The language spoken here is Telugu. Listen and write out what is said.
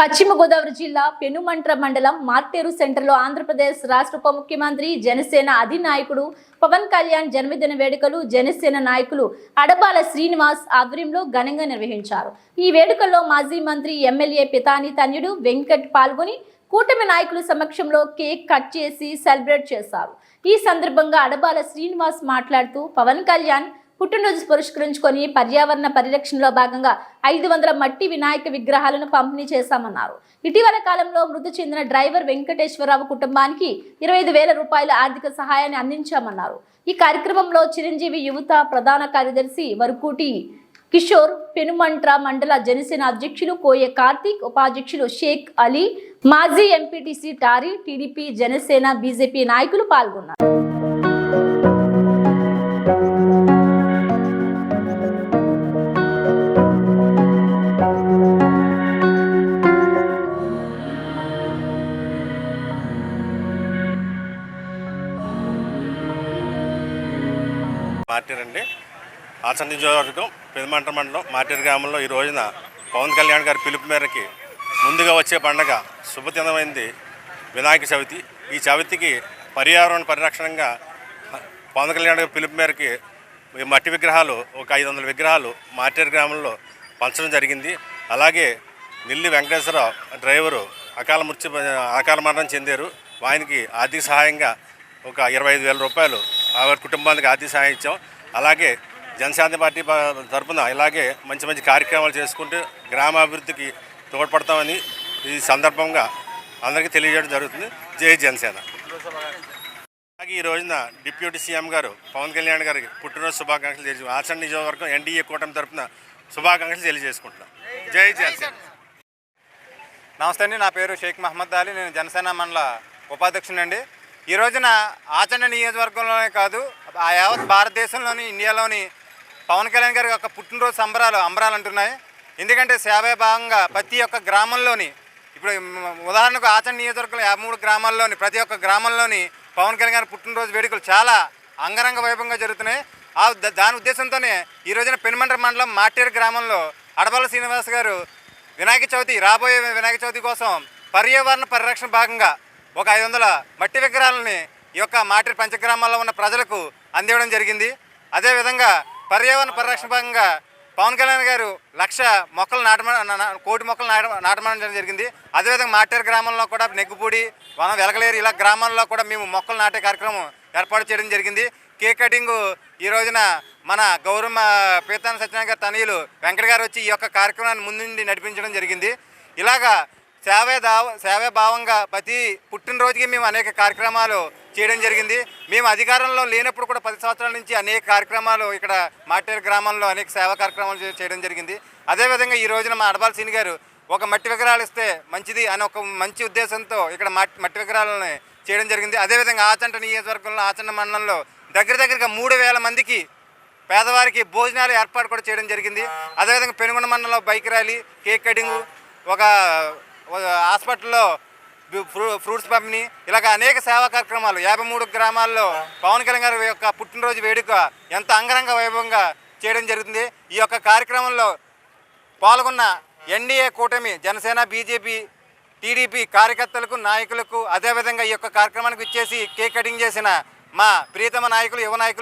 పశ్చిమ గోదావరి జిల్లా పెనుమంట్ర మండలం మార్టేరు సెంటర్లో ఆంధ్రప్రదేశ్ రాష్ట్ర ఉప ముఖ్యమంత్రి జనసేన అధినాయకుడు పవన్ కళ్యాణ్ జన్మదిన వేడుకలు జనసేన నాయకులు అడబాల శ్రీనివాస్ ఆధ్వర్యంలో ఘనంగా నిర్వహించారు. ఈ వేడుకల్లో మాజీ మంత్రి ఎమ్మెల్యే పితాని తన్యుడు వెంకట్ పాల్గొని కూటమి నాయకుల సమక్షంలో కేక్ కట్ చేసి సెలబ్రేట్ చేశారు. ఈ సందర్భంగా అడబాల శ్రీనివాస్ మాట్లాడుతూ పవన్ కళ్యాణ్ పుట్టినరోజు పురస్కరించుకొని పర్యావరణ పరిరక్షణలో భాగంగా ఐదు వందల మట్టి వినాయక విగ్రహాలను పంపిణీ చేశామన్నారు. ఇటీవల కాలంలో మృతి చెందిన డ్రైవర్ వెంకటేశ్వరరావు కుటుంబానికి ఇరవై ఐదు వేల రూపాయల ఆర్థిక సహాయాన్ని అందించామన్నారు. ఈ కార్యక్రమంలో చిరంజీవి యువత ప్రధాన కార్యదర్శి వరకూటి కిషోర్ పెనుమంట్ర మండల జనసేన అధ్యక్షులు కోయ కార్తీక్ ఉపాధ్యక్షులు షేక్ అలీ మాజీ ఎంపీటీసీ టారీ టీడీపీ జనసేన బీజేపీ నాయకులు పాల్గొన్నారు. మార్టీర్ అండి ఆచరణ నియోజకవర్గం పెదమంట మండలం మార్టీర్ గ్రామంలో ఈ రోజున పవన్ కళ్యాణ్ గారి పిలుపు మేరకి ముందుగా వచ్చే పండగ శుభదినమైంది వినాయక చవితి. ఈ చవితికి పర్యావరణ పరిరక్షణంగా పవన్ కళ్యాణ్ గారి పిలుపు మేరకి ఈ మట్టి విగ్రహాలు ఒక ఐదు వందల విగ్రహాలు మార్టీర్ గ్రామంలో పంచడం జరిగింది. అలాగే నిల్లి వెంకటేశ్వరరావు డ్రైవరు అకాల మృత్యు అకాల మరణం చెందారు. ఆయనకి ఆర్థిక సహాయంగా ఒక ఇరవై ఐదు వేల రూపాయలు వారి కుటుంబానికి ఆర్థిక సహాయం ఇచ్చాం. అలాగే జనశాంతి పార్టీ తరఫున తరపున ఇలాగే మంచి మంచి కార్యక్రమాలు చేసుకుంటూ గ్రామాభివృద్ధికి తోడ్పడతామని ఈ సందర్భంగా అందరికీ తెలియజేయడం జరుగుతుంది. జై జనసేన. అలాగే ఈ రోజున డిప్యూటీ సీఎం గారు పవన్ కళ్యాణ్ గారికి పుట్టినరోజు శుభాకాంక్షలు తెలియ ఆచరణ నియోజకవర్గం ఎన్డీఏ కూటమి తరఫున శుభాకాంక్షలు తెలియజేసుకుంటున్నాం. జై జనసేన. నమస్తే అండి. నా పేరు షేక్ మహమ్మద్ అలీ. నేను జనసేన మండల ఉపాధ్యక్షుని అండి. ఈ రోజున ఆచండ నియోజకవర్గంలోనే కాదు ఆ యావత్ భారతదేశంలోని ఇండియాలోని పవన్ కళ్యాణ్ గారి యొక్క పుట్టినరోజు సంబరాలు అంబరాలు అంటున్నాయి. ఎందుకంటే సేవే భాగంగా ప్రతి ఒక్క గ్రామంలోని ఇప్పుడు ఉదాహరణకు ఆచండ నియోజకవర్గంలో యాభై మూడు గ్రామాల్లోని ప్రతి ఒక్క గ్రామంలోని పవన్ కళ్యాణ్ గారి పుట్టినరోజు వేడుకలు చాలా అంగరంగ వైభవంగా జరుగుతున్నాయి. ఆ దాని ఉద్దేశంతోనే ఈ రోజున పెనుమండ్ర మండలం మాటేరు గ్రామంలో అడబాల శ్రీనివాస్ గారు వినాయక చవితి రాబోయే వినాయక చవితి కోసం పర్యావరణ పరిరక్షణ భాగంగా ఒక ఐదు వందల మట్టి విగ్రహాలని ఈ యొక్క మాటి పంచగ్రామాల్లో ఉన్న ప్రజలకు అందివ్వడం జరిగింది. అదేవిధంగా పర్యావరణ పరిరక్షణ భాగంగా పవన్ కళ్యాణ్ గారు లక్ష మొక్కలు నాటమ నా- కోటి మొక్కలు నాట నాటమడం జరిగింది. అదేవిధంగా మాటేరు గ్రామంలో కూడా నెగ్గుపూడి వనం వెలగలేరు ఇలా గ్రామాల్లో కూడా మేము మొక్కలు నాటే కార్యక్రమం ఏర్పాటు చేయడం జరిగింది. కేక్ కటింగ్ ఈ రోజున మన గౌరవ పీతాన సత్యనారాయణ గారి తనయులు వెంకట గారు వచ్చి ఈ యొక్క కార్యక్రమాన్ని ముందుండి నడిపించడం జరిగింది. ఇలాగా సేవే దావ సేవే భావంగా ప్రతి పుట్టినరోజుకి మేము అనేక కార్యక్రమాలు చేయడం జరిగింది. మేము అధికారంలో లేనప్పుడు కూడా పది సంవత్సరాల నుంచి అనేక కార్యక్రమాలు ఇక్కడ మాటేరు గ్రామంలో అనేక సేవా కార్యక్రమాలు చేయడం జరిగింది. అదేవిధంగా ఈ రోజున మా అడబాల్ సీని గారు ఒక మట్టి విగ్రహాలు ఇస్తే మంచిది అని ఒక మంచి ఉద్దేశంతో ఇక్కడ మట్టి మట్టి విగ్రహాలని చేయడం జరిగింది. అదేవిధంగా ఆచంట నియోజకవర్గంలో ఆచంట మండలంలో దగ్గర దగ్గరగా మూడు వేల మందికి పేదవారికి భోజనాలు ఏర్పాటు కూడా చేయడం జరిగింది. అదేవిధంగా పెనుగొండ మండలంలో బైక్ ర్యాలీ కేక్ కటింగ్ ఒక హాస్పిటల్లో ఫ్రూ- ఫ్రూట్స్ పంపిణీ. ఇలాగ అనేక సేవా కార్యక్రమాలు. యాభై మూడు గ్రామాల్లో పవన్ కళ్యాణ్ గారి యొక్క పుట్టినరోజు వేడుక ఎంత అంగరంగ వైభవంగా చేయడం జరుగుతుంది. ఈ యొక్క కార్యక్రమంలో పాల్గొన్న ఎన్డీఏ కూటమి జనసేన బీజేపీ టీడీపీ కార్యకర్తలకు నాయకులకు అదేవిధంగా ఈ యొక్క కార్యక్రమానికి ఇచ్చేసి కేక్ కటింగ్ చేసిన మా ప్రియతమ నాయకులు యువ నాయకులు